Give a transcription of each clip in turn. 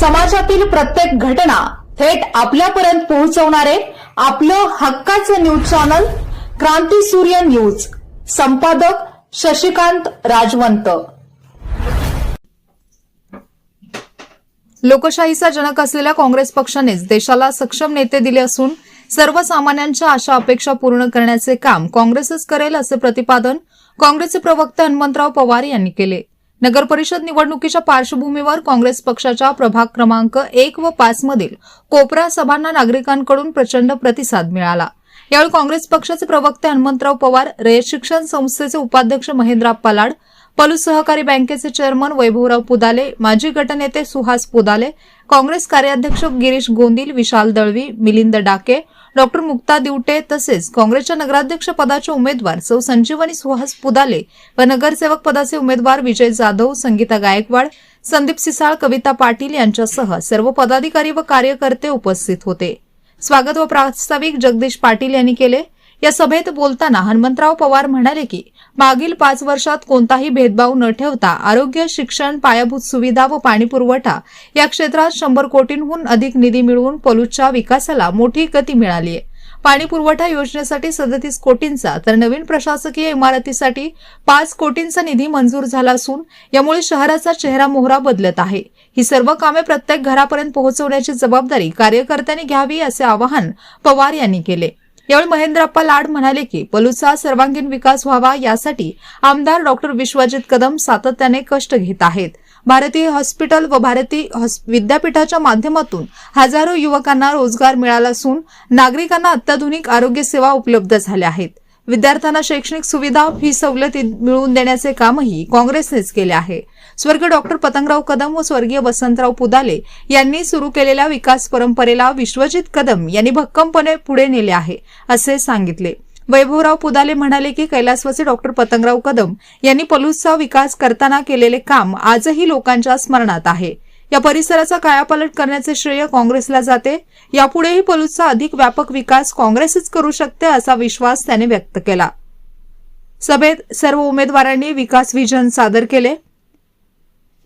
समाजातील प्रत्येक घटना थेट आपल्यापर्यंत पोहोचवणारे आपलं हक्काचं न्यूज चॅनल क्रांती सूर्य न्यूज. संपादक शशिकांत राजवंत. लोकशाहीचा जनक असलेल्या काँग्रेस पक्षानेच देशाला सक्षम नेते दिले असून सर्वसामान्यांच्या आशा अपेक्षा पूर्ण करण्याचे काम काँग्रेसच करेल असे प्रतिपादन काँग्रेसचे प्रवक्ते हनुमंतराव पवार यांनी केले. नगर परिषद निवडणुकीच्या पार्श्वभूमीवर काँग्रेस पक्षाच्या प्रभाग क्रमांक एक व पाच मधील कोपरा सभांना नागरिकांकडून प्रचंड प्रतिसाद मिळाला. यावेळी काँग्रेस पक्षाचे प्रवक्ते हनुमंतराव पवार रयत शिक्षण संस्थेचे उपाध्यक्ष महेंद्रा पलाड पलूस सहकारी बँकेचे चेअरमन वैभवराव पुदाले माजी गटनेते सुहास पुदाले काँग्रेस कार्याध्यक्ष गिरीश गोंदिल विशाल दळवी मिलिंद डाके डॉक्टर मुक्ता दिवटे तसेच काँग्रेसच्या नगराध्यक्ष पदाचे उमेदवार सौ संजीवनी सुहास पुदाले व नगरसेवक पदाचे उमेदवार विजय जाधव संगीता गायकवाड संदीप सिसाळ कविता पाटील यांच्यासह सर्व पदाधिकारी व कार्यकर्ते उपस्थित होते. स्वागत व प्रास्ताविक जगदीश पाटील यांनी केले. या सभेत बोलताना हनुमंतराव पवार म्हणाले की मागील पाच वर्षात कोणताही भेदभाव न ठेवता आरोग्य शिक्षण पायाभूत सुविधा व पाणीपुरवठा या क्षेत्रात शंभर कोटींहून अधिक निधी मिळवून पलूच्या विकासाला मोठी गती मिळाली आहे. पाणी पुरवठा योजनेसाठी सदतीस कोटींचा तर नवीन प्रशासकीय इमारतीसाठी पाच कोटींचा निधी मंजूर झाला असून यामुळे शहराचा चेहरा मोहरा बदलत आहे. ही सर्व कामे प्रत्येक घरापर्यंत पोहोचवण्याची जबाबदारी कार्यकर्त्यांनी घ्यावी असे आवाहन पवार यांनी केले. यावेळी महेंद्रप्पा लाड म्हणाले की पलूचा सर्वांगीण विकास व्हावा यासाठी आमदार डॉक्टर विश्वजित कदम सातत्याने कष्ट घेत आहेत. भारतीय हॉस्पिटल व भारतीय विद्यापीठाच्या माध्यमातून हजारो युवकांना रोजगार मिळाला असून नागरिकांना अत्याधुनिक आरोग्य सेवा उपलब्ध झाल्या आहेत. विद्यार्थ्यांना शैक्षणिक सुविधा ही सवलती मिळवून देण्याचे कामही काँग्रेसनेच केले आहे. स्वर्गीय डॉक्टर पतंगराव कदम व स्वर्गीय वसंतराव पुदाले यांनी सुरू केलेल्या विकास परंपरेला विश्वजित कदम यांनी भक्कमपणे पुढे नेले आहे असे सांगितले. वैभवराव पुदाले म्हणाले की कैलासवासी डॉक्टर पतंगराव कदम यांनी पलूसचा विकास करताना केलेले काम आजही लोकांच्या स्मरणात आहे. या परिसराचा कायापालट करण्याचे श्रेय काँग्रेसला जाते. यापुढेही पलूसचा अधिक व्यापक विकास काँग्रेसच करू शकते असा विश्वास त्याने व्यक्त केला. सभेत सर्व उमेदवारांनी विकास विजन सादर केले.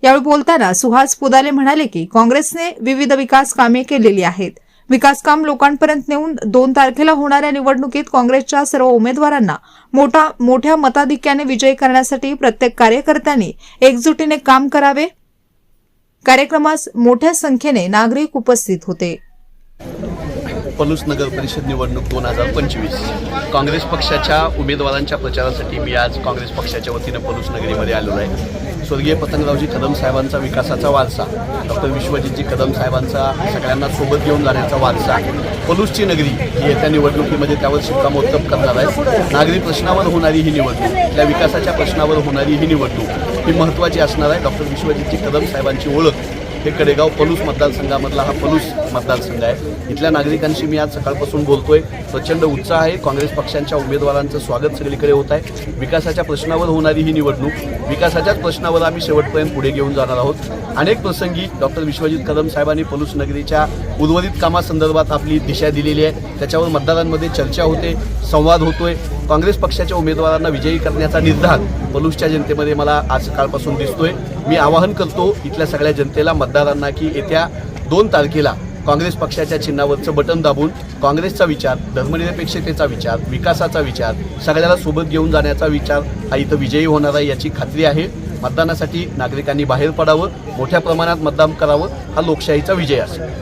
यावेळी बोलताना सुहास पुदाले म्हणाले की काँग्रेसने विविध विकास कामे केलेली आहेत. विकासकाम लोकांपर्यंत नेऊन दोन तारखेला होणाऱ्या निवडणुकीत काँग्रेसच्या सर्व उमेदवारांना मोठा मोठ्या मताधिक्याने विजयी करण्यासाठी प्रत्येक कार्यकर्त्यांनी एकजुटीने काम करावे. कार्यक्रमास मोठ्या संख्येने नागरिक उपस्थित होते. पलूस नगर परिषद निवडणूक दोन हजार पंचवीस. काँग्रेस पक्षाच्या उमेदवारांच्या प्रचारासाठी मी आज काँग्रेस पक्षाच्या वतीनं पलूस नगरीमध्ये आलेलो आहे. स्वर्गीय पतंगरावजी कदम साहेबांचा विकासाचा वारसा डॉक्टर विश्वजितजी कदम साहेबांचा सगळ्यांना सोबत घेऊन जाण्याचा वारसा. पलूसची नगरी ही येत्या निवडणुकीमध्ये त्यावर शिक्कामोर्तब करणार आहे. नागरी प्रश्नावर होणारी ही निवडणूक त्या विकासाच्या प्रश्नावर होणारी ही निवडणूक ही महत्त्वाची असणार आहे. डॉक्टर विश्वजितजी कदम साहेबांची ओळख हे कडेगाव पलूस मतदारसंघामधला हा पलूस मतदारसंघ आहे. इथल्या नागरिकांशी मी आज सकाळपासून बोलतोय. प्रचंड उत्साह आहे. काँग्रेस पक्षांच्या उमेदवारांचं स्वागत सगळीकडे होत आहे. विकासाच्या प्रश्नावर होणारी ही निवडणूक विकासाच्याच प्रश्नावर आम्ही शेवटपर्यंत पुढे घेऊन जाणार आहोत. अनेक प्रसंगी डॉक्टर विश्वजित कदम साहेबांनी पलूस नगरीच्या उर्वरित कामासंदर्भात आपली दिशा दिलेली आहे. त्याच्यावर मतदारांमध्ये चर्चा होते संवाद होतोय. काँग्रेस पक्षाच्या उमेदवारांना विजयी करण्याचा निर्धार पलूसच्या जनतेमध्ये मला आज कालपासून दिसतोय. मी आवाहन करतो इथल्या सगळ्या जनतेला मतदारांना की येत्या दोन तारखेला काँग्रेस पक्षाच्या चिन्हावरचं बटन दाबून काँग्रेसचा विचार धर्मनिरपेक्षतेचा विचार विकासाचा विचार सगळ्याला सोबत घेऊन जाण्याचा विचार हा इथं विजयी होणार आहे याची खात्री आहे. मतदानासाठी नागरिकांनी बाहेर पडावं मोठ्या प्रमाणात मतदान करावं हा लोकशाहीचा विजय असेल.